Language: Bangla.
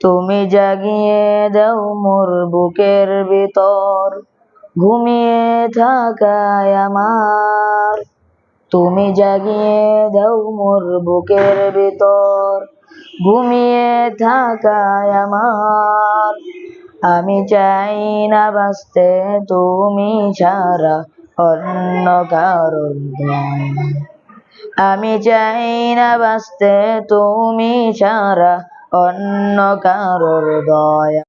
তুমি জাগিয়ে দাও মোর বুকের ভিতর, ঘুমিয়ে থাকায় আমার। তুমি জাগিয়ে দাও মোর বুকের ভিতর, ঘুমিয়ে থাকায় আমার। আমি চাই না বাঁচতে, তুমি ছাড়া অন্য কারণ আমি চাই না বাঁচতে, তুমি ছাড়া অন্য কারোর দয়া